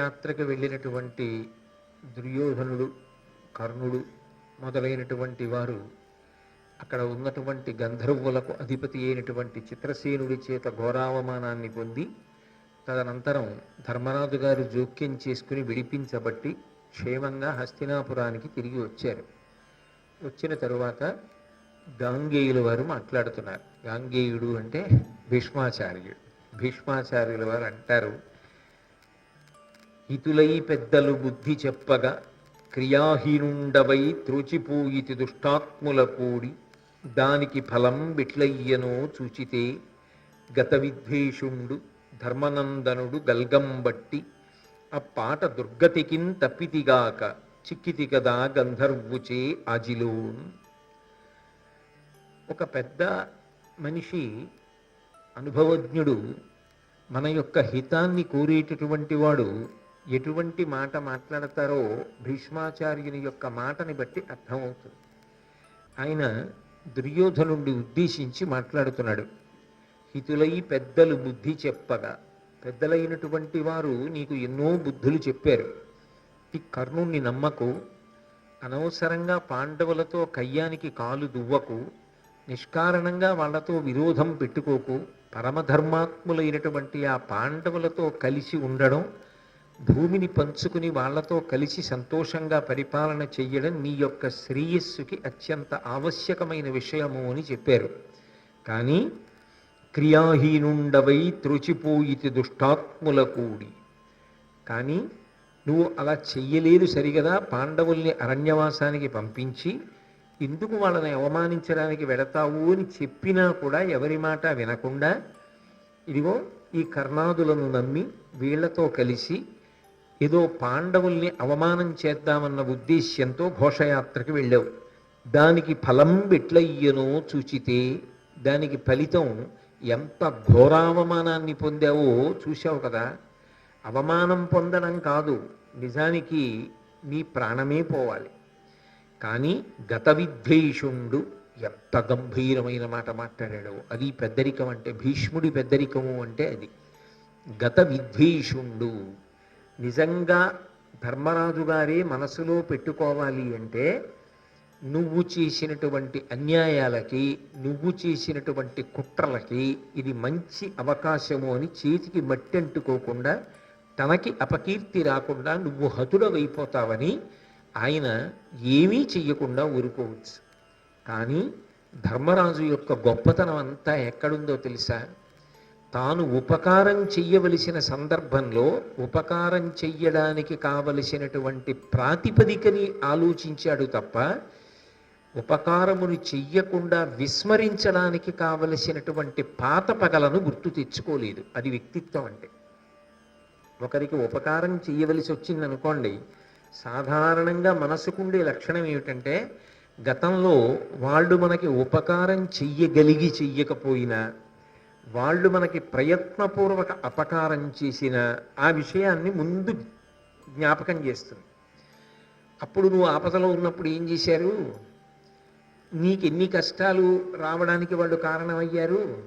యాత్రకు వెళ్ళినటువంటి దుర్యోధనుడు కర్ణుడు మొదలైనటువంటి వారు అక్కడ ఉన్నటువంటి గంధర్వులకు అధిపతి అయినటువంటి చిత్రసేనుడి చేత ఘోరావమానాన్ని పొంది తదనంతరం ధర్మరాజు గారు జోక్యం చేసుకుని విడిపించబట్టి క్షేమంగా హస్తినాపురానికి తిరిగి వచ్చారు. వచ్చిన తరువాత గాంగేయుల వారు మాట్లాడుతున్నారు. గాంగేయుడు అంటే భీష్మాచార్యుడు. భీష్మాచార్యుల వారు అంటారు హితులై పెద్దలు బుద్ధి చెప్పగా క్రియాహీనుండవై త్రోచిపోయితి దుష్టాత్ముల కూడి దానికి ఫలం బిట్లయ్యనో చూచితే గత విద్వేషుండు ధర్మనందనుడు గల్గంబట్టి ఆ పాట దుర్గతికిన్ తప్పితిగాక చిక్కితి కదా గంధర్వుచే ఆజిలోన్. ఒక పెద్ద మనిషి అనుభవజ్ఞుడు మన యొక్క హితాన్ని కోరేటటువంటి వాడు ఎటువంటి మాట మాట్లాడతారో భీష్మాచార్యుని యొక్క మాటని బట్టి అర్థమవుతుంది. ఆయన దుర్యోధనుండి ఉద్దేశించి మాట్లాడుతున్నాడు. హితులై పెద్దలు బుద్ధి చెప్పగా పెద్దలైనటువంటి వారు నీకు ఎన్నో బుద్ధులు చెప్పారు. ఈ కర్ణుణ్ణి నమ్మకు అనవసరంగా పాండవులతో కయ్యానికి కాలు దువ్వకు నిష్కారణంగా వాళ్ళతో విరోధం పెట్టుకోకు పరమధర్మాత్ములైనటువంటి ఆ పాండవులతో కలిసి ఉండడం భూమిని పంచుకుని వాళ్ళతో కలిసి సంతోషంగా పరిపాలన చెయ్యడం నీ యొక్క శ్రేయస్సుకి అత్యంత ఆవశ్యకమైన విషయము అని చెప్పారు. కానీ క్రియాహీనుండవై త్రుచిపోయితి దుష్టాత్ముల కూడి కానీ నువ్వు అలా చెయ్యలేదు సరిగదా పాండవుల్ని అరణ్యవాసానికి పంపించి ఎందుకు వాళ్ళని అవమానించడానికి వెడతావు అని చెప్పినా కూడా ఎవరి మాట వినకుండా ఇదిగో ఈ కర్ణాదులను నమ్మి వీళ్ళతో కలిసి ఏదో పాండవుల్ని అవమానం చేద్దామన్న ఉద్దేశ్యంతో ఘోషయాత్రకు వెళ్ళావు. దానికి ఫలం వెట్లయ్యనో చూచితే దానికి ఫలితం ఎంత ఘోరావమానాన్ని పొందావో చూశావు కదా. అవమానం పొందడం కాదు నిజానికి నీ ప్రాణమే పోవాలి. కానీ గత విద్వేషుండు ఎంత గంభీరమైన మాట మాట్లాడాడు. అది పెద్దరికం అంటే భీష్ముడి పెద్దరికము అంటే అది. గత విద్వేషుండు నిజంగా ధర్మరాజు గారే మనసులో పెట్టుకోవాలి అంటే నువ్వు చేసినటువంటి అన్యాయాలకి నువ్వు చేసినటువంటి కుట్రలకి ఇది మంచి అవకాశము అని చేతికి మట్టి అంటుకోకుండా తనకి అపకీర్తి రాకుండా నువ్వు హతుడవైపోతావని ఆయన ఏమీ చెయ్యకుండా ఊరుకోవచ్చు. కానీ ధర్మరాజు యొక్క గొప్పతనం అంతా ఎక్కడుందో తెలుసా? తాను ఉపకారం చెయ్యవలసిన సందర్భంలో ఉపకారం చెయ్యడానికి కావలసినటువంటి ప్రాతిపదికని ఆలోచించాడు తప్ప ఉపకారమును చెయ్యకుండా విస్మరించడానికి కావలసినటువంటి పాత పగలను గుర్తు తెచ్చుకోలేదు. అది వ్యక్తిత్వం అంటే. ఒకరికి ఉపకారం చెయ్యవలసి వచ్చింది అనుకోండి సాధారణంగా మనసుకుండే లక్షణం ఏమిటంటే గతంలో వాళ్ళు మనకి ఉపకారం చెయ్యగలిగి చెయ్యకపోయినా వాళ్ళు మనకి ప్రయత్నపూర్వక అపకారం చేసిన ఆ విషయాన్ని ముందు జ్ఞాపకం చేస్తుంది. అప్పుడు నువ్వు ఆపదలో ఉన్నప్పుడు ఏం చేశారు? నీకు ఎన్ని కష్టాలు రావడానికి వాళ్ళు కారణమయ్యారు?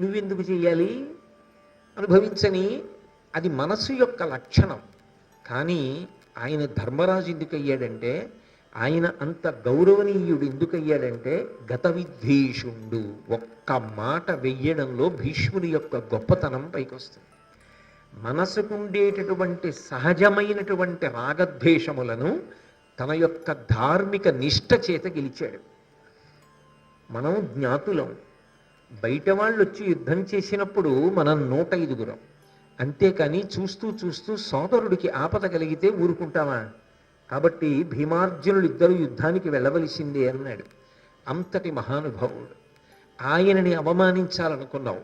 నువ్వెందుకు చేయాలి? అనుభవించని అది మనసు యొక్క లక్షణం. కానీ ఆయన ధర్మరాజు ఎందుకు అయ్యాడంటే ఆయన అంత గౌరవనీయుడు ఎందుకయ్యాడంటే గత విద్వేషుండు ఒక్క మాట వెయ్యడంలో భీష్ముని యొక్క గొప్పతనం పైకొస్తుంది. మనసుకుండేటటువంటి సహజమైనటువంటి రాగద్వేషములను తన యొక్క ధార్మిక నిష్ట చేత గెలిచాడు. మనం జ్ఞాతులం. బయట వాళ్ళు వచ్చి యుద్ధం చేసినప్పుడు మనం నూట ఐదుగురం. అంతేకాని చూస్తూ చూస్తూ సోదరుడికి ఆపద కలిగితే ఊరుకుంటామా? కాబట్టి భీమార్జునులు ఇద్దరు యుద్ధానికి వెళ్ళవలసిందే అన్నాడు. అంతటి మహానుభావుడు. ఆయనని అవమానించాలనుకున్నావు.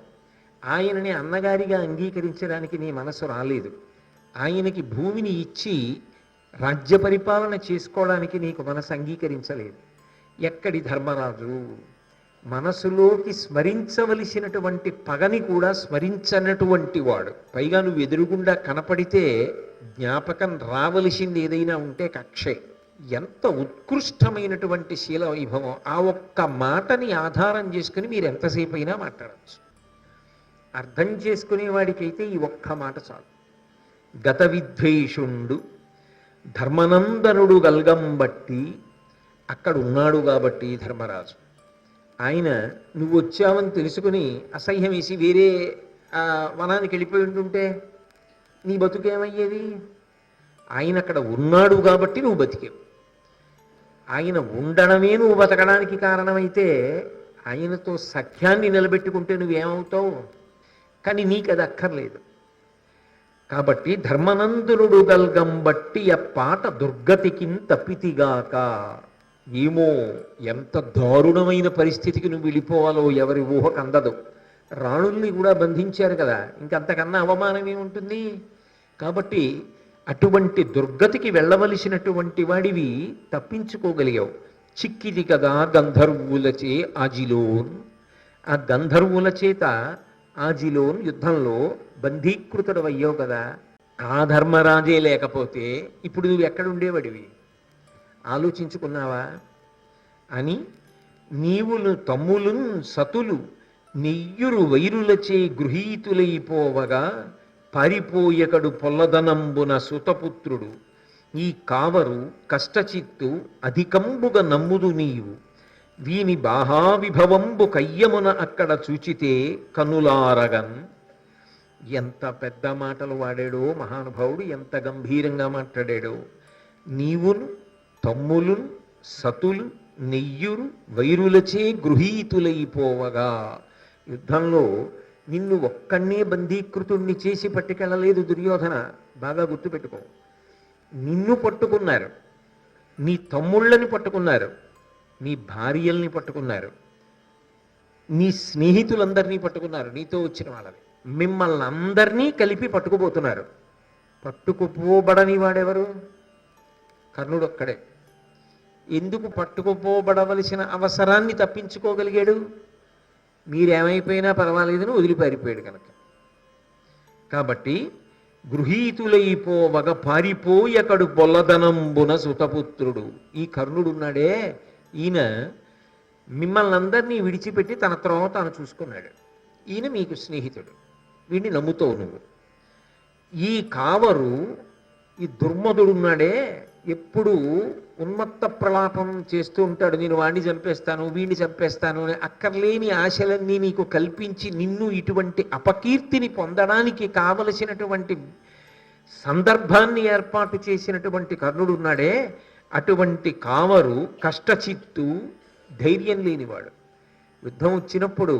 ఆయనని అన్నగారిగా అంగీకరించడానికి నీ మనసు రాలేదు. ఆయనకి భూమిని ఇచ్చి రాజ్య పరిపాలన చేసుకోవడానికి నీకు మనసు అంగీకరించలేదు. ఎక్కడి ధర్మరాజు? మనసులోకి స్మరించవలసినటువంటి పగని కూడా స్మరించనటువంటి వాడు. పైగా నువ్వు ఎదురుగుండా కనపడితే జ్ఞాపకం రావలసింది ఏదైనా ఉంటే కక్షే. ఎంత ఉత్కృష్టమైనటువంటి శీల వైభవం ఆ ఒక్క మాటని ఆధారం చేసుకుని మీరు ఎంతసేపు అయినా మాట్లాడచ్చు అర్థం చేసుకునే వాడికైతే ఈ ఒక్క మాట చాలు. గత విద్వేషుండు ధర్మనందనుడు గల్గంబట్టి అక్కడ ఉన్నాడు కాబట్టి ధర్మరాజు. ఆయన నువ్వు వచ్చావని తెలుసుకుని అసహ్యం వేసి వేరే ఆ, వనానికి వెళ్ళిపోయి ఉంటుంటే నీ బతుకేమయ్యేది ఆయన అక్కడ ఉన్నాడు కాబట్టి నువ్వు బతికేవు. ఆయన ఉండడమే నువ్వు బతకడానికి కారణమైతే ఆయనతో సఖ్యాన్ని నిలబెట్టుకుంటే నువ్వేమవుతావు? కానీ నీకు అది అక్కర్లేదు. కాబట్టి ధర్మనందునుడు గల్గంబట్టి ఆ పాట దుర్గతికిన్ తప్పితిగాక. ఏమో ఎంత దారుణమైన పరిస్థితికి నువ్వు వెళ్ళిపోవాలో ఎవరి ఊహకు అందదు రాణుల్ని కూడా బంధించారు కదా ఇంకంతకన్నా అవమానం ఏముంటుంది కాబట్టి అటువంటి దుర్గతికి వెళ్ళవలసినటువంటి వాడివి తప్పించుకోగలిగావు. చిక్కిది కదా గంధర్వులచే ఆజిలోన్. ఆ గంధర్వుల చేత ఆజిలోన్ యుద్ధంలో బంధీకృతుడు అయ్యావు కదా. ఆ ధర్మరాజే లేకపోతే ఇప్పుడు నువ్వు ఎక్కడ ఉండేవాడివి ఆలోచించుకున్నావా? అని నీవులు తమ్ములు సతులు నెయ్యురు వైరులచే గృహీతులైపోవగా పారిపోయకడు పొల్లదనంబున సుతపుత్రుడు. ఈ కావరు కష్టచిత్తు అధికంబుగ నమ్ముదు నీవు. వీని బాహావిభవంబు కయ్యమున అక్కడ చూచితే కనులారగన్. ఎంత పెద్ద మాటలు వాడాడో మహానుభావుడు ఎంత గంభీరంగా మాట్లాడాడో. నీవును తమ్ములు సతులు నెయ్యురు వైరులచే గృహీతులైపోవగా యుద్ధంలో నిన్ను ఒక్కనే బందీకృతుణ్ణి చేసి పట్టుకెళ్ళలేదు దుర్యోధన. బాగా గుర్తుపెట్టుకో. నిన్ను పట్టుకున్నారు. నీ తమ్ముళ్ళని పట్టుకున్నారు. నీ భార్యల్ని పట్టుకున్నారు. నీ స్నేహితులందరినీ పట్టుకున్నారు. నీతో వచ్చిన వాళ్ళని. మిమ్మల్ని అందరినీ కలిపి పట్టుకుపోతున్నారు. పట్టుకుపోబడని వాడెవరు? కర్ణుడు ఒక్కడే. ఎందుకు పట్టుకుపోబడవలసిన అవసరాన్ని తప్పించుకోగలిగాడు? మీరేమైపోయినా పర్వాలేదని వదిలిపారిపోయాడు కనుక. కాబట్టి గృహీతులైపోవగ పారిపోయకడు బొల్లదనంబున సుతపుత్రుడు. ఈ కర్ణుడున్నాడే ఈయన మిమ్మల్ని అందరినీ విడిచిపెట్టి తన త్రోవ తాను చూసుకున్నాడు. ఈయన మీకు స్నేహితుడు. వీడిని నమ్ముతావు నువ్వు. ఈ కావరు ఈ దుర్మధుడున్నాడే ఎప్పుడు ఉన్మత్త ప్రలాపం చేస్తూ ఉంటాడు. నేను వాడిని చంపేస్తాను వీడిని చంపేస్తాను అని అక్కర్లేని ఆశలన్నీ నీకు కల్పించి నిన్ను ఇటువంటి అపకీర్తిని పొందడానికి కావలసినటువంటి సందర్భాన్ని ఏర్పాటు చేసినటువంటి కర్ణుడున్నాడే అటువంటి కావరు కష్టచిత్తు ధైర్యం లేనివాడు. యుద్ధం వచ్చినప్పుడు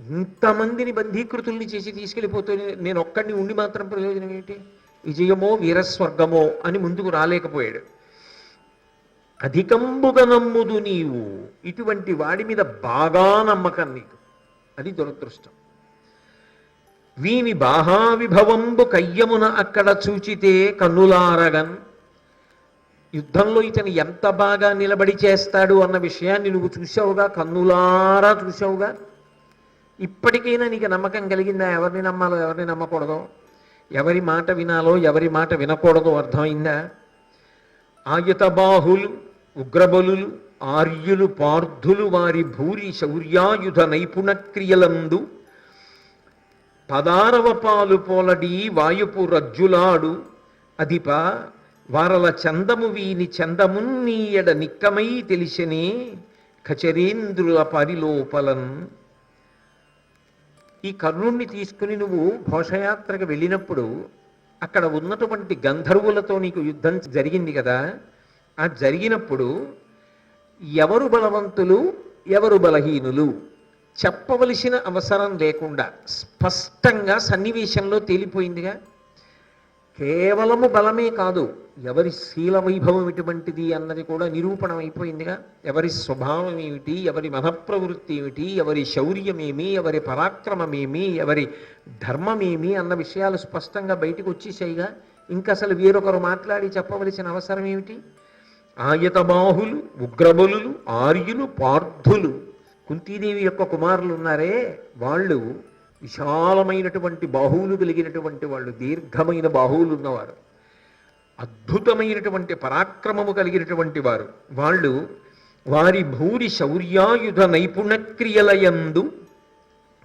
ఇంతమందిని బంధీకృతుల్ని చేసి తీసుకెళ్ళిపోతూ నేను ఒక్కడిని ఉండి మాత్రం ప్రయోజనం ఏంటి? విజయమో వీరస్వర్గమో అని ముందుకు రాలేకపోయాడు. అధికంబుగా నమ్ముదు నీవు. ఇటువంటి వాడి మీద బాగా నమ్మకం నీకు. అది దురదృష్టం. వీని బాహావిభవంబు కయ్యమున అక్కడ చూచితే కన్నులారగన్ యుద్ధంలో ఇతను ఎంత బాగా నిలబడి చేస్తాడు అన్న విషయాన్ని నువ్వు చూసావుగా కన్నులారా చూసావుగా ఇప్పటికైనా నీకు నమ్మకం కలిగిందా? ఎవరిని నమ్మాలో ఎవరిని నమ్మకూడదో? ఎవరి మాట వినాలో ఎవరి మాట వినకూడదో అర్థమైందా ఆయుత బాహులు ఉగ్రబలులు ఆర్యులు పార్థులు వారి భూరి శౌర్యాయుధ నైపుణక్రియలందు పదారవ పాలు పోలడి వాయుపు రజ్జులాడు. అధిప వారల చందము వీని చందమున్నీయడ నిక్కమై తెలిసినే కచరేంద్రుల పరిలోపలం ఈ కర్ణుణ్ణి తీసుకుని నువ్వు ఘోషయాత్రకు వెళ్ళినప్పుడు అక్కడ ఉన్నటువంటి గంధర్వులతో నీకు యుద్ధం జరిగింది కదా. ఆ జరిగినప్పుడు ఎవరు బలవంతులు ఎవరు బలహీనులు? చెప్పవలసిన అవసరం లేకుండా స్పష్టంగా సన్నివేశంలో తేలిపోయిందిగా. కేవలము బలమే కాదు ఎవరి శీల వైభవం ఎటువంటిది అన్నది కూడా నిరూపణమైపోయిందిగా. అయిపోయిందిగా ఎవరి స్వభావం ఏమిటి ఎవరి మనఃప్రవృత్తి ఏమిటి ఎవరి శౌర్యమేమి ఎవరి పరాక్రమమేమి ఎవరి ధర్మమేమి అన్న విషయాలు స్పష్టంగా బయటకు వచ్చేసాయిగా. ఇంకా అసలు వేరొకరు మాట్లాడి చెప్పవలసిన అవసరం ఏమిటి? ఆయతబాహులు ఉగ్రబలులు ఆర్యులు పార్థులు. కుంతీదేవి యొక్క కుమారులు ఉన్నారే వాళ్ళు విశాలమైనటువంటి బాహువులు కలిగినటువంటి వాళ్ళు దీర్ఘమైన బాహువులు ఉన్నవారు అద్భుతమైనటువంటి పరాక్రమము కలిగినటువంటి వారు. వాళ్ళు వారి భూరి శౌర్యాయుధ నైపుణక్రియలయందు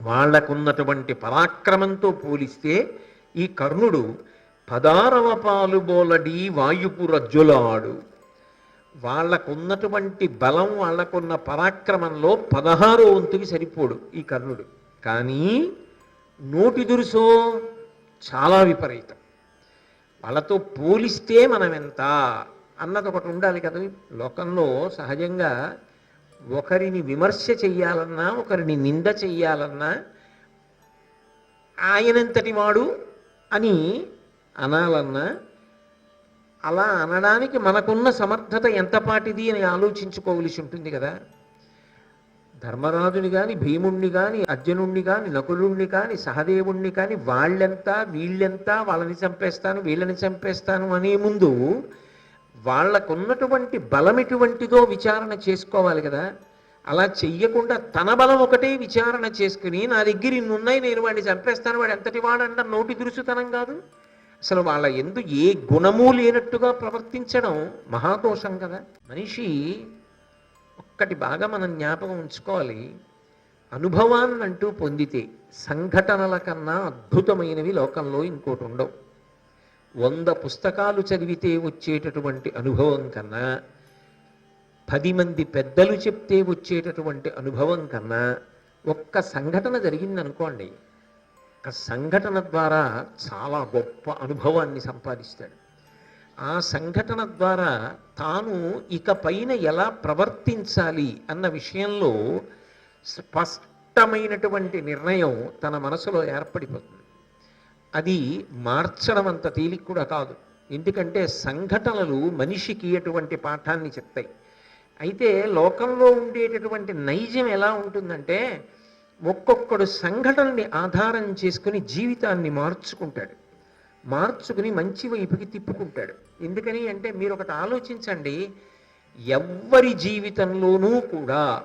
వాళ్ళకున్నటువంటి పరాక్రమంతో పోలిస్తే ఈ కర్ణుడు పదారవ పాలు బోలడి వాయుపు రజ్జులాడు వాళ్ళకున్నటువంటి బలం వాళ్ళకున్న పరాక్రమంలో పదహారో వంతుకి సరిపోడు ఈ కర్ణుడు. కానీ నోటి దురుసో చాలా విపరీతం. వాళ్ళతో పోలిస్తే మనం ఎంత అన్నది ఒకటి ఉండాలి కదా. లోకంలో సహజంగా ఒకరిని విమర్శ చెయ్యాలన్నా ఒకరిని నింద చెయ్యాలన్నా ఆయనంతటి వాడు అని అనాలన్నా అలా అనడానికి మనకున్న సమర్థత ఎంతపాటిది అని ఆలోచించుకోవలసి ఉంటుంది కదా. ధర్మరాజుని కానీ భీముణ్ణి కానీ అర్జునుణ్ణి కానీ నకులుణ్ణి కానీ సహదేవుణ్ణి కానీ వాళ్ళెంత వీళ్ళెంత వాళ్ళని చంపేస్తాను వీళ్ళని చంపేస్తాను అనే ముందు వాళ్ళకున్నటువంటి బలం ఎటువంటిదో విచారణ చేసుకోవాలి కదా. అలా చెయ్యకుండా తన బలం ఒకటే విచారణ చేసుకుని నా దగ్గర ఇన్నున్నాయి నేను వాడిని చంపేస్తాను వాడు ఎంతటి వాడన్న నోటి దురుసుతనం కాదు. అసలు వాళ్ళ ఎందు ఏ గుణము లేనట్టుగా ప్రవర్తించడం మహాదోషం కదా. మనిషి ఒక్కటి బాగా మనం జ్ఞాపకం ఉంచుకోవాలి. అనుభవాన్ని అంటూ పొందితే సంఘటనల కన్నా అద్భుతమైనవి లోకంలో ఇంకోటి ఉండవు. వంద పుస్తకాలు చదివితే వచ్చేటటువంటి అనుభవం కన్నా పది మంది పెద్దలు చెప్తే వచ్చేటటువంటి అనుభవం కన్నా ఒక్క సంఘటన జరిగిందనుకోండి ఒక సంఘటన ద్వారా చాలా గొప్ప అనుభవాన్ని సంపాదిస్తాడు. ఆ సంఘటన ద్వారా తాను ఇక పైన ఎలా ప్రవర్తించాలి అన్న విషయంలో స్పష్టమైనటువంటి నిర్ణయం తన మనసులో ఏర్పడిపోతుంది. అది మార్చడం అంత తేలిక కూడా కాదు. ఎందుకంటే సంఘటనలు మనిషికి అటువంటి పాఠాన్ని చెప్తాయి. అయితే లోకంలో ఉండేటటువంటి నైజం ఎలా ఉంటుందంటే ఒక్కొక్కడు సంఘటనని ఆధారం చేసుకుని జీవితాన్ని మార్చుకుంటాడు. మార్చుకుని మంచి వైపుకి తిప్పుకుంటాడు. ఎందుకని అంటే మీరు ఒకటి ఆలోచించండి ఎవ్వరి జీవితంలోనూ కూడా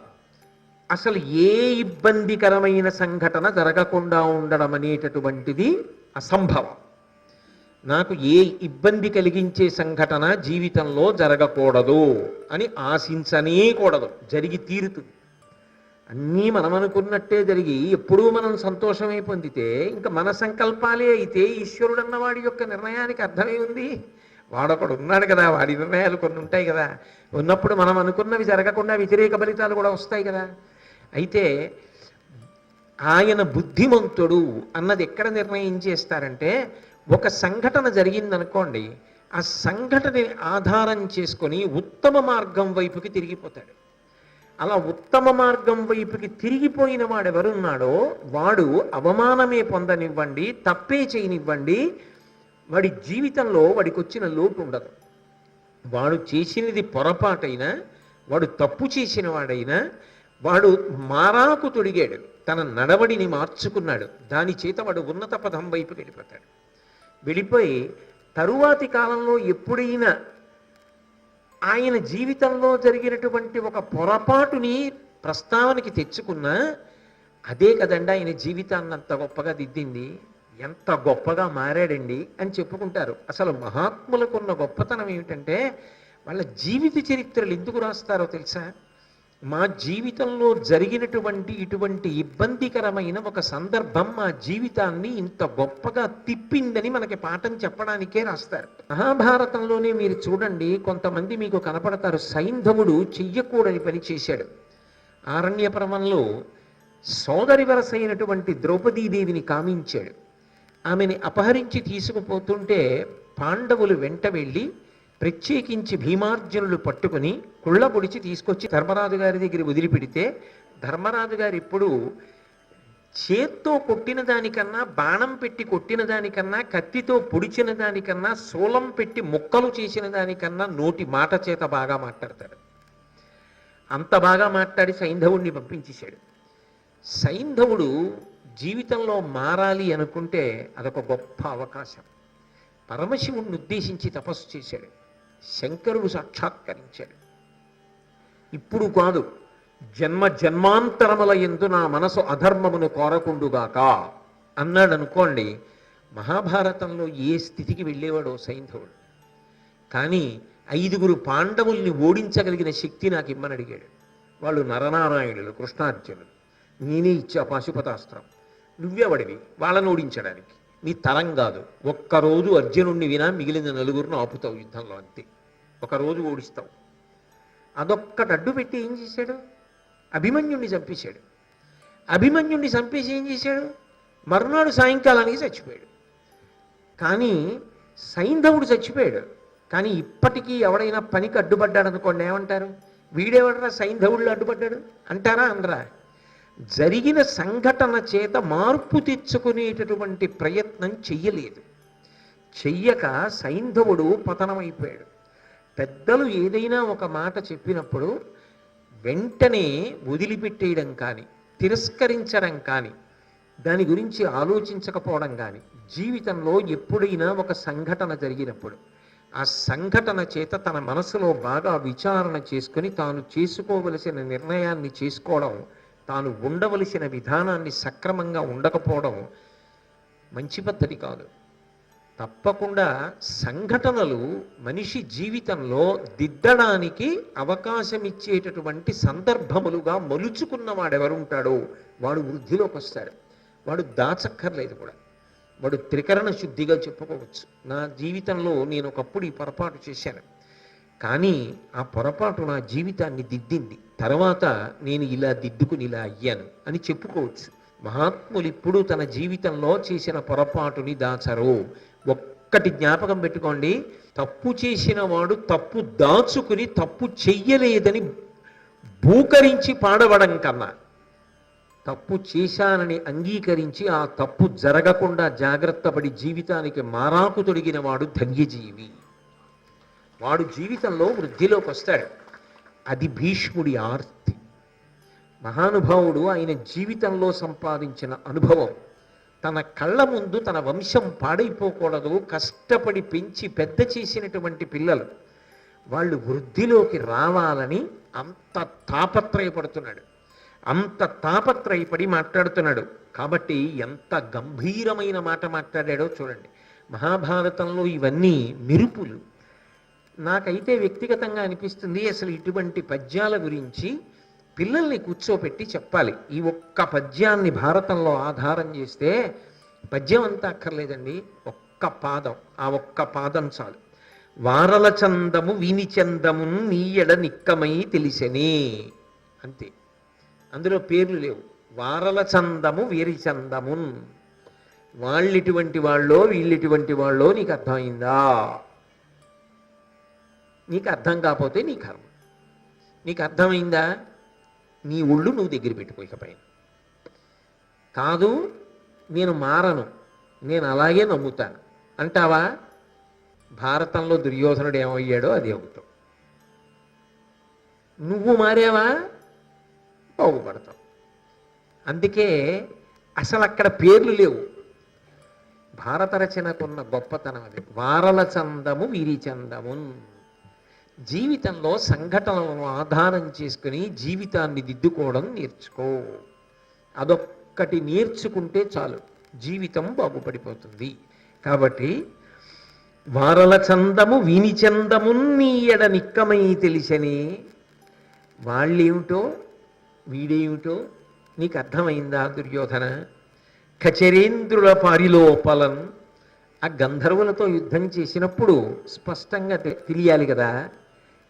అసలు ఏ ఇబ్బందికరమైన సంఘటన జరగకుండా ఉండడం అనేటటువంటిది అసంభవం. నాకు ఏ ఇబ్బంది కలిగించే సంఘటన జీవితంలో జరగకూడదు అని ఆశించనే కూడదు. జరిగి తీరుతుంది. అన్నీ మనం అనుకున్నట్టే జరిగి ఎప్పుడూ మనం సంతోషమై పొందితే ఇంకా మన సంకల్పాలే అయితే ఈశ్వరుడు అన్నవాడి యొక్క నిర్ణయానికి అర్థమే ఉంది. వాడొకడు ఉన్నాడు కదా వాడి నిర్ణయాలు కొన్ని ఉంటాయి కదా. ఉన్నప్పుడు మనం అనుకున్నవి జరగకుండా వ్యతిరేక ఫలితాలు కూడా వస్తాయి కదా. అయితే ఆయన బుద్ధిమంతుడు అన్నది ఎక్కడ నిర్ణయం చేస్తారంటే ఒక సంఘటన జరిగిందనుకోండి ఆ సంఘటనని ఆధారం చేసుకొని ఉత్తమ మార్గం వైపుకి తిరిగిపోతాడు. అలా ఉత్తమ మార్గం వైపుకి తిరిగిపోయిన వాడు ఎవరున్నాడో వాడు అవమానమే పొందనివ్వండి తప్పే చేయనివ్వండి వాడి జీవితంలో వాడికి వచ్చిన లోటు ఉండదు. వాడు చేసినది పొరపాటైనా వాడు తప్పు చేసిన వాడైనా వాడు మారాకు తొడిగాడు తన నడవడిని మార్చుకున్నాడు దాని చేత వాడు ఉన్నత పదం వైపు వెళ్ళిపోతాడు. వెళ్ళిపోయి తరువాతి కాలంలో ఎప్పుడైనా ఆయన జీవితంలో జరిగినటువంటి ఒక పొరపాటుని ప్రస్తావనకి తెచ్చుకున్నా అదే కదండి ఆయన జీవితాన్ని అంత గొప్పగా దిద్దింది. ఎంత గొప్పగా మారాడండి అని చెప్పుకుంటారు. అసలు మహాత్ములకున్న గొప్పతనం ఏమిటంటే వాళ్ళ జీవిత చరిత్రలు ఎందుకు రాస్తారో తెలుసా? మా జీవితంలో జరిగినటువంటి ఇటువంటి ఇబ్బందికరమైన ఒక సందర్భం మా జీవితాన్ని ఇంత గొప్పగా తిప్పిందని మనకి పాఠం చెప్పడానికే రాస్తారు. మహాభారతంలోనే మీరు చూడండి కొంతమంది మీకు కనపడతారు సైంధవుడు చెయ్యకూడని పని చేశాడు. ఆరణ్యపరమంలో సోదరి వరసైనటువంటి ద్రౌపదీదేవిని కామించాడు. ఆమెని అపహరించి తీసుకుపోతుంటే పాండవులు వెంట వెళ్ళి ప్రత్యేకించి భీమార్జునులు పట్టుకుని కుళ్ళబొడిచి తీసుకొచ్చి ధర్మరాజు గారి దగ్గర వదిలిపెడితే ధర్మరాజు గారు ఇప్పుడు చేత్తో కొట్టిన దానికన్నా బాణం పెట్టి కొట్టిన దానికన్నా కత్తితో పొడిచిన దానికన్నా శూలం పెట్టి ముక్కలు చేసిన దానికన్నా నోటి మాట చేత బాగా మాట్లాడతాడు. అంత బాగా మాట్లాడి సైంధవుణ్ణి పంపించేశాడు. సైంధవుడు జీవితంలో మారాలి అనుకుంటే అదొక గొప్ప అవకాశం. పరమశివుణ్ణి ఉద్దేశించి తపస్సు చేశాడు. శంకరుడు సాక్షాత్కరించాడు. ఇప్పుడు కాదు జన్మ జన్మాంతరముల ఎందు నా మనసు అధర్మమును కోరకుండుగాక అన్నాడు అనుకోండి మహాభారతంలో ఏ స్థితికి వెళ్ళేవాడో సైంధవుడు. కానీ ఐదుగురు పాండవుల్ని ఓడించగలిగిన శక్తి నాకు ఇమ్మని అడిగాడు. వాళ్ళు నరనారాయణులు కృష్ణార్జునులు. నేనే ఇచ్చా పాశుపతాస్త్రం. నువ్వెవడివి? వాళ్ళని ఓడించడానికి. నీ తరం కాదు. ఒక్కరోజు అర్జునుడిని వినా మిగిలిన నలుగురిని ఆపుతావు యుద్ధంలో అంతే. ఒకరోజు ఓడిస్తావు. అదొక్కటి అడ్డు పెట్టి ఏం చేశాడు? అభిమన్యుణ్ణి చంపేశాడు. అభిమన్యుణ్ణి చంపేసి ఏం చేశాడు? మరునాడు సాయంకాలానికి చచ్చిపోయాడు. కానీ సైంధవుడు చచ్చిపోయాడు. కానీ ఇప్పటికీ ఎవడైనా పనికి అడ్డుపడ్డాడు అనుకోండి ఏమంటారు? వీడెవడరా సైంధవుళ్ళు అడ్డుపడ్డాడు? అంటారా? అనరా? జరిగిన సంఘటన చేత మార్పు తెచ్చుకునేటటువంటి ప్రయత్నం చెయ్యలేదు. చెయ్యక సైంధవుడు పతనమైపోయాడు. పెద్దలు ఏదైనా ఒక మాట చెప్పినప్పుడు వెంటనే వదిలిపెట్టేయడం కానీ తిరస్కరించడం కానీ దాని గురించి ఆలోచించకపోవడం కానీ జీవితంలో ఎప్పుడైనా ఒక సంఘటన జరిగినప్పుడు ఆ సంఘటన చేత తన మనసులో బాగా విచారణ చేసుకుని తాను చేసుకోవలసిన నిర్ణయాన్ని చేసుకోవడం తాను ఉండవలసిన విధానాన్ని సక్రమంగా ఉండకపోవడం మంచి పద్ధతి కాదు. తప్పకుండా సంఘటనలు మనిషి జీవితంలో దిద్దడానికి అవకాశం ఇచ్చేటటువంటి సందర్భములుగా మలుచుకున్న వాడెవరుంటాడో వాడు వృద్ధిలోకి వస్తాడు. వాడు దాచక్కర్లేదు కూడా. వాడు త్రికరణ శుద్ధిగా చెప్పుకోవచ్చు. నా జీవితంలో నేను ఒకప్పుడు ఈ పొరపాటు చేశాను. కానీ ఆ పొరపాటు నా జీవితాన్ని దిద్దింది. తర్వాత నేను ఇలా దిద్దుకుని ఇలా అయ్యాను అని చెప్పుకోవచ్చు. మహాత్ములు ఇప్పుడు తన జీవితంలో చేసిన పొరపాటుని దాచరు. ఒక్కటి జ్ఞాపకం పెట్టుకోండి. తప్పు చేసిన వాడు తప్పు దాచుకుని తప్పు చెయ్యలేదని భూకరించి పాడవడం కన్నా తప్పు చేశానని అంగీకరించి ఆ తప్పు జరగకుండా జాగ్రత్త పడి జీవితానికి మారాకు తొడిగిన వాడు ధన్యజీవి. వాడు జీవితంలో వృద్ధిలోకి వస్తాడు అది భీష్ముడి ఆర్తి. మహానుభావుడు ఆయన జీవితంలో సంపాదించిన అనుభవం. తన కళ్ళ ముందు తన వంశం పాడైపోకూడదు కష్టపడి పెంచి పెద్ద చేసినటువంటి పిల్లలు. వాళ్ళు వృద్ధిలోకి రావాలని అంత తాపత్రయపడుతున్నాడు. అంత తాపత్రయపడి మాట్లాడుతున్నాడు. కాబట్టి ఎంత గంభీరమైన మాట మాట్లాడాడో చూడండి. మహాభారతంలో ఇవన్నీ మెరుపులు. నాకైతే వ్యక్తిగతంగా అనిపిస్తుంది అసలు ఇటువంటి పద్యాల గురించి పిల్లల్ని కూర్చోపెట్టి చెప్పాలి. ఈ ఒక్క పద్యాన్ని భారతంలో ఆధారం చేస్తే పద్యం అంతా అక్కర్లేదండి. ఒక్క పాదం. ఆ ఒక్క పాదం చాలు. వారల చందము వీని చందము నీయడ నిక్కమై తెలిసని అంతే. అందులో పేర్లు లేవు. వారల చందము వీరి చందమున్ వాళ్ళిటువంటి వాళ్ళో వీళ్ళిటువంటి వాళ్ళో నీకు అర్థమైందా? నీకు అర్థం కాకపోతే నీ కర్మ. నీకు అర్థమైందా? నీ ఒళ్ళు నువ్వు దగ్గర పెట్టుకోకపోయిన కాదు నేను మారను. నేను అలాగే నమ్ముతాను. అంటావా? భారతంలో దుర్యోధనుడు ఏమయ్యాడో అది అవుతావు నువ్వు మారేవా? బాగుపడతావు. అందుకే అసలు అక్కడ పేర్లు లేవు. భారత రచనకున్న గొప్పతనం అది. వారల చందము వీరి చందము జీవితంలో సంఘటనలను ఆధారం చేసుకుని జీవితాన్ని దిద్దుకోవడం నేర్చుకో. అదొక్కటి నేర్చుకుంటే చాలు. జీవితం బాగుపడిపోతుంది. కాబట్టి వారల చందము వీని చందము నీయడ నిక్కమై తెలిసని. వాళ్ళేమిటో వీడేమిటో నీకు అర్థమైందా దుర్యోధన? కచరేంద్రుల పారిలోపలం ఆ గంధర్వులతో యుద్ధం చేసినప్పుడు స్పష్టంగా తె- తెలియాలి కదా?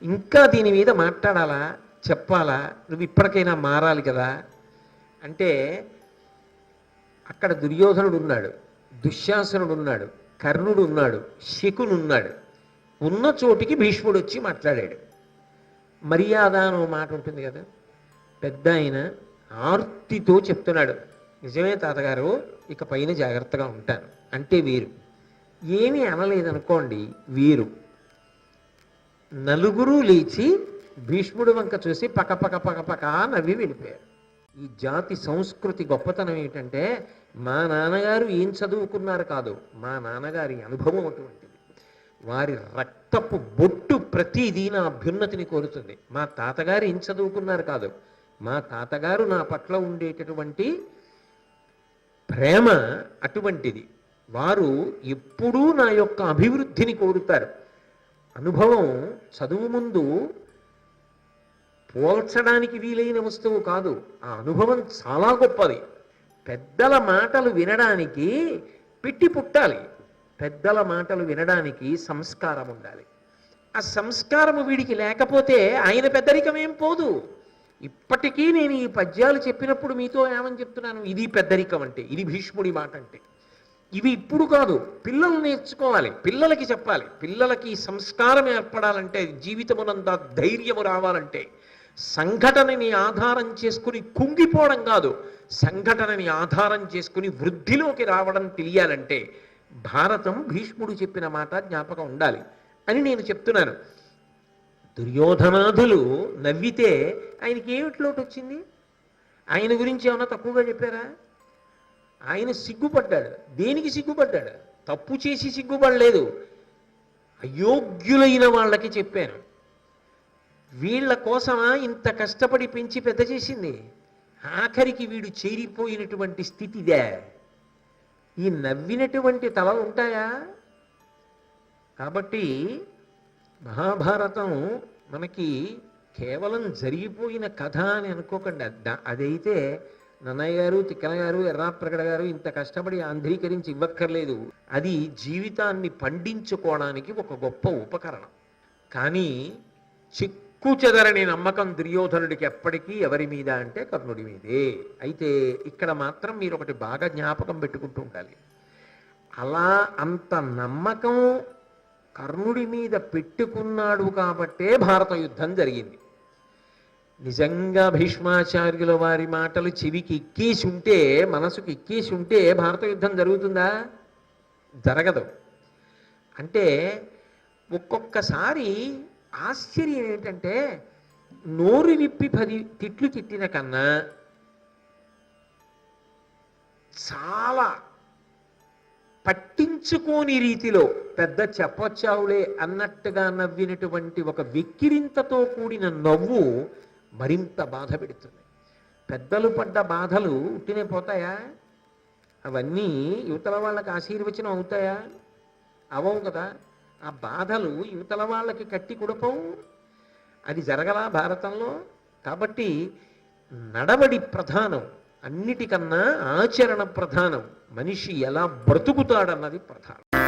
ఇంకా దీని మీద మాట్లాడాలా? చెప్పాలా? నువ్వు ఇప్పటికైనా మారాలి కదా? అంటే అక్కడ దుర్యోధనుడు ఉన్నాడు దుశ్శాసనుడు ఉన్నాడు కర్ణుడు ఉన్నాడు శకుడు ఉన్నాడు. ఉన్న చోటికి భీష్ముడు వచ్చి మాట్లాడాడు. మర్యాద అని మాట ఉంటుంది కదా? పెద్ద ఆయన ఆర్తితో చెప్తున్నాడు. నిజమే తాతగారు ఇక పైన జాగ్రత్తగా ఉంటాను. అంటే వీరు. ఏమీ అనలేదనుకోండి వీరు. నలుగురు లేచి భీష్ముడు వంక చూసి పక పక పక పక నవ్వి వెళ్ళిపోయారు. ఈ జాతి సంస్కృతి గొప్పతనం ఏంటంటే మా నాన్నగారు ఏం చదువుకున్నారు కాదు మా నాన్నగారి అనుభవం అటువంటిది. వారి రక్తపు బొట్టు ప్రతిదీ నా అభ్యున్నతిని కోరుతుంది. మా తాతగారు ఏం చదువుకున్నారు కాదు మా తాతగారు నా పట్ల ఉండేటటువంటి ప్రేమ అటువంటిది. వారు ఎప్పుడూ నా యొక్క అభివృద్ధిని కోరుతారు. అనుభవం చదువు ముందు పోల్చడానికి వీలైన వస్తువు కాదు. ఆ అనుభవం చాలా గొప్పది. పెద్దల మాటలు వినడానికి పిట్టి పుట్టాలి. పెద్దల మాటలు వినడానికి సంస్కారం ఉండాలి. ఆ సంస్కారము వీడికి లేకపోతే ఆయన పెద్దరికం ఏం పోదు. ఇప్పటికీ నేను ఈ పద్యాలు చెప్పినప్పుడు మీతో ఏమని చెప్తున్నాను? ఇది పెద్దరికం అంటే ఇది భీష్ముడి మాట అంటే ఇవి ఇప్పుడు కాదు పిల్లలు నేర్చుకోవాలి పిల్లలకి చెప్పాలి. పిల్లలకి సంస్కారం ఏర్పడాలంటే జీవితమునంత ధైర్యము రావాలంటే సంఘటనని ఆధారం చేసుకుని కుంగిపోవడం కాదు సంఘటనని ఆధారం చేసుకుని వృద్ధిలోకి రావడం తెలియాలంటే భారతం భీష్ముడు చెప్పిన మాట జ్ఞాపకం ఉండాలి అని నేను చెప్తున్నాను. దుర్యోధనాథులు నవ్వితే ఆయనకి ఏమిటి లోటు వచ్చింది ఆయన గురించి ఏమైనా తక్కువగా చెప్పారా? ఆయన సిగ్గుపడ్డాడు. దేనికి సిగ్గుపడ్డాడు? తప్పు చేసి సిగ్గుపడలేదు. అయోగ్యులైన వాళ్ళకి చెప్పాను. వీళ్ళ కోసమా ఇంత కష్టపడి పెంచి పెద్ద చేసింది? ఆఖరికి వీడు చేరిపోయినటువంటి స్థితిదే. ఈ నవ్వినటువంటి తలలు ఉంటాయా? కాబట్టి మహాభారతం మనకి కేవలం జరిగిపోయిన కథ అని అనుకోకండి. అదైతే నన్నయ్య గారు తిక్కన గారు ఎర్రాప్రగడ గారు ఇంత కష్టపడి ఆంధ్రీకరించి ఇవ్వక్కర్లేదు. అది జీవితాన్ని పండించుకోవడానికి ఒక గొప్ప ఉపకరణం. కానీ చిక్కు చెదరని నమ్మకం దుర్యోధనుడికి ఎప్పటికీ ఎవరి మీద అంటే కర్ణుడి మీదే. అయితే ఇక్కడ మాత్రం మీరు ఒకటి బాగా జ్ఞాపకం పెట్టుకుంటూ ఉండాలి. అలా అంత నమ్మకం కర్ణుడి మీద పెట్టుకున్నాడు కాబట్టే భారత యుద్ధం జరిగింది. నిజంగా భీష్మాచార్యుల వారి మాటలు చెవికి ఎక్కేసి ఉంటే మనసుకు ఎక్కేసి ఉంటే భారత యుద్ధం జరుగుతుందా? జరగదు. అంటే ఒక్కొక్కసారి ఆశ్చర్యం ఏంటంటే నోరు విప్పి పది తిట్లు తిట్టిన కన్నా చాలా పట్టించుకోని రీతిలో పెద్ద చెప్పొచ్చావులే అన్నట్టుగా నవ్వినటువంటి ఒక వెక్కిరింతతో కూడిన నవ్వు మరింత బాధ పెడుతుంది పెద్దలు పడ్డ బాధలు ఉట్టినే పోతాయా? అవన్నీ యువతల వాళ్ళకి ఆశీర్వచనం అవుతాయా? అవవు కదా. ఆ బాధలు యువతల వాళ్ళకి కట్టి కుడపవు. అది జరగలా భారతంలో. కాబట్టి నడవడి ప్రధానం అన్నిటికన్నా ఆచరణ ప్రధానం. మనిషి ఎలా బ్రతుకుతాడన్నది ప్రధానం.